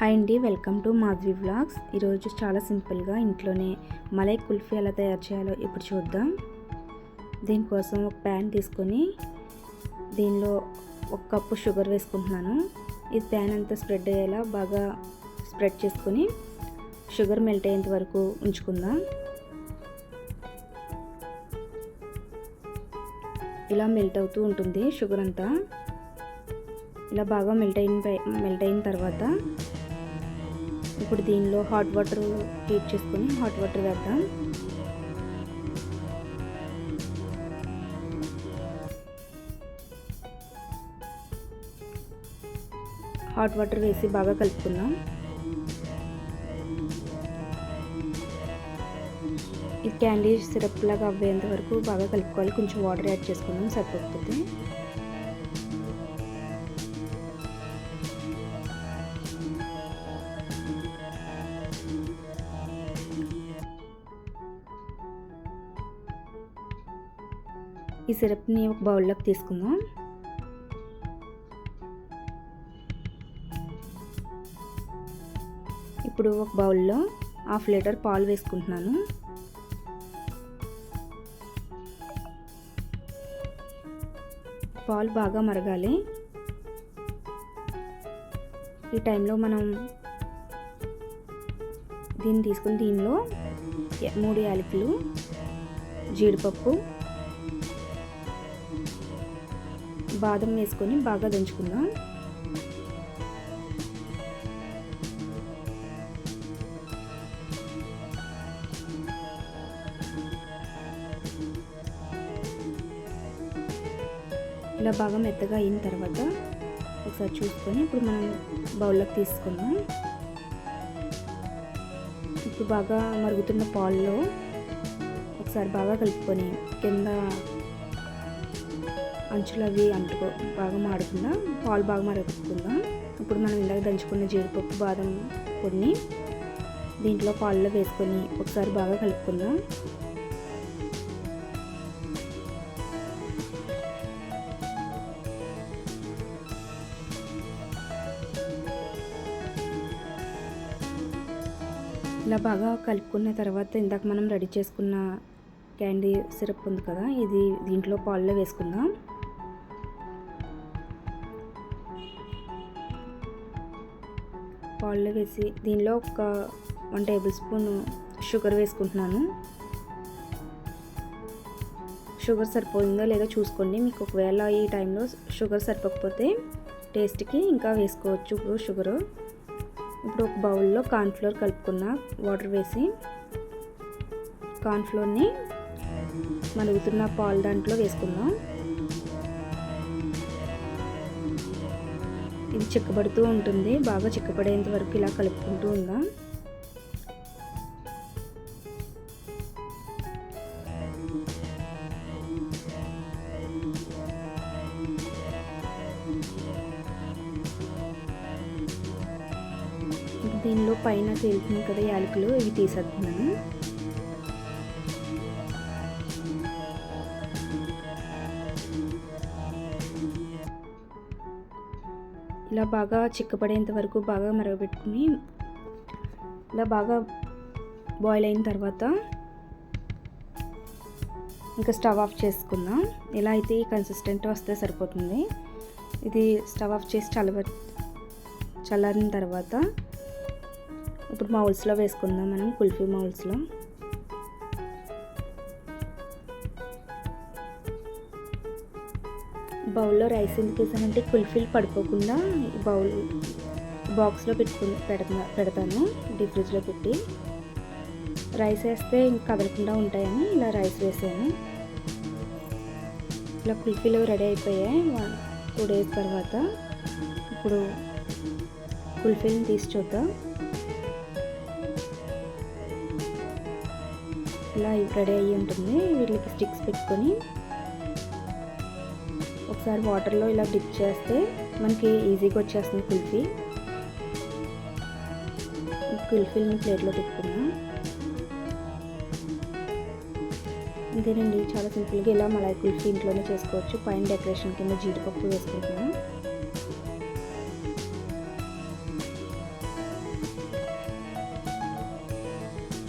Hi అండి welcome to Madhavi vlogs ఈరోజు చాలా సింపుల్గా ఇంట్లోనే మలై కుల్ఫీ ఎలా తయారు చేయాలో ఇప్పుడు చూద్దాం. దీనికోసం ఒక ప్యాన్ తీసుకొని దీనిలో ఒక కప్పు షుగర్ వేసుకుంటున్నాను. ఈ ప్యాన్ అంతా స్ప్రెడ్ అయ్యేలా బాగా స్ప్రెడ్ చేసుకొని షుగర్ మెల్ట్ అయ్యేంత వరకు ఉంచుకుందాం. ఇలా మెల్ట్ అవుతూ ఉంటుంది షుగర్ అంతా. ఇలా బాగా మెల్ట్ అయిన మెల్ట్ అయిన తర్వాత ఇప్పుడు దీనిలో హాట్ వాటర్ హీట్ చేసుకొని హాట్ వాటర్ వేద్దాం. హాట్ వాటర్ వేసి బాగా కలుపుకుందాం. ఈ క్యాండీ సిరప్ లాగా అవ్వేంత వరకు బాగా కలుపుకోవాలి. కొంచెం వాటర్ యాడ్ చేసుకుందాం సరిపోతుంది. ఈ సిరప్ని ఒక బౌల్లోకి తీసుకుందాం. ఇప్పుడు ఒక బౌల్లో హాఫ్ లీటర్ పాలు వేసుకుంటున్నాను. పాలు బాగా మరగాలి. ఈ టైంలో మనం దీన్ని తీసుకుని దీనిలో మూడు యాలకులు జీడిపప్పు బాదం వేసుకొని బాగా దంచుకుందాం. ఇలా బాగా మెత్తగా అయిన తర్వాత ఒకసారి చూసుకొని ఇప్పుడు మనం బౌల్లోకి తీసుకుందాం. ఇప్పుడు బాగా మరుగుతున్న పాల్లో ఒకసారి బాగా కలుపుకొని కింద అంచులు అవి అంటుకో బాగా మాడకుండా పాలు బాగా మరుగుతుందా ఇప్పుడు మనం ఇందాక దంచుకున్న జీడిపప్పు బాదం పొడిని దీంట్లో పాలలో వేసుకొని ఒకసారి బాగా కలుపుకుందాం. ఇలా బాగా కలుపుకున్న తర్వాత ఇందాక మనం రెడీ చేసుకున్న క్యాండీ సిరప్ ఉంది కదా ఇది దీంట్లో పాల్లో వేసుకుందాం. పాల్లో వేసి దీనిలో ఒక వన్ టేబుల్ స్పూన్ షుగర్ వేసుకుంటున్నాను. షుగర్ సరిపోయిందో లేదో చూసుకోండి. మీకు ఒకవేళ ఈ టైంలో షుగర్ సరిపోకపోతే టేస్ట్కి ఇంకా వేసుకోవచ్చు షుగరు. ఇప్పుడు ఒక బౌల్లో కార్న్ఫ్లోర్ కలుపుకున్న వాటర్ వేసి కార్న్ఫ్లోర్ని మరుగుతున్న పాలు దాంట్లో వేసుకుందాం. ఇది చిక్కబడుతూ ఉంటుంది. బాగా చిక్కబడేంత వరకు ఇలా కలుపుకుంటూ ఉందాం. దీనిలో పైన తేలుతుంది కదా యాలకులు ఇవి తీసేస్తున్నాను ఇలా బాగా చిక్కపడేంత వరకు బాగా మరగబెట్టుకుని ఇలా బాగా బాయిల్ అయిన తర్వాత ఇంకా స్టవ్ ఆఫ్ చేసుకుందాం. ఇలా అయితే ఈ కన్సిస్టెంట్ వస్తే సరిపోతుంది. ఇది స్టవ్ ఆఫ్ చేసి చల్లబ చల్లారిన తర్వాత ఇప్పుడు మౌల్స్లో వేసుకుందాం మనం కుల్ఫీ మౌల్స్లో బౌల్లో రైస్ ఎందుకు వేసానంటే కుల్ఫీలు పడిపోకుండా బౌల్ బాక్స్లో పెట్టుకుని పెడతా పెడతాను డీప్ ఫ్రిడ్జ్లో పెట్టి. రైస్ వేస్తే ఇంక కదలకుండా ఉంటాయని ఇలా రైస్ వేసాను. ఇలా కుల్ఫీలు రెడీ అయిపోయాయి. టూ డేస్ తర్వాత ఇప్పుడు కుల్ఫీని తీసి చూద్దాం. ఇలా రెడీ అయ్యి ఉంటుంది. వీటికి స్టిక్స్ పెట్టుకొని ఒకసారి వాటర్లో ఇలా డిప్ చేస్తే మనకి ఈజీగా వచ్చేస్తుంది కుల్ఫీ. కుల్ఫీని ప్లేట్లో పెట్టుకుందాం. ఇదేనండి చాలా సింపుల్గా ఇలా మలై కుల్ఫీ ఇంట్లోనే చేసుకోవచ్చు. పైన డెకరేషన్ కింద జీడిపప్పు వేసుకుంటున్నాం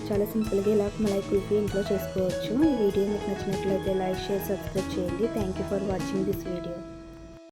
చాలా సింపుల్గా ఇలా మలై కుల్ఫీ ఇంట్లో చేసుకోవచ్చు. ఈ వీడియో మీకు నచ్చినట్లయితే లైక్ షేర్ సబ్స్క్రైబ్ చేయండి. Thank you for watching this video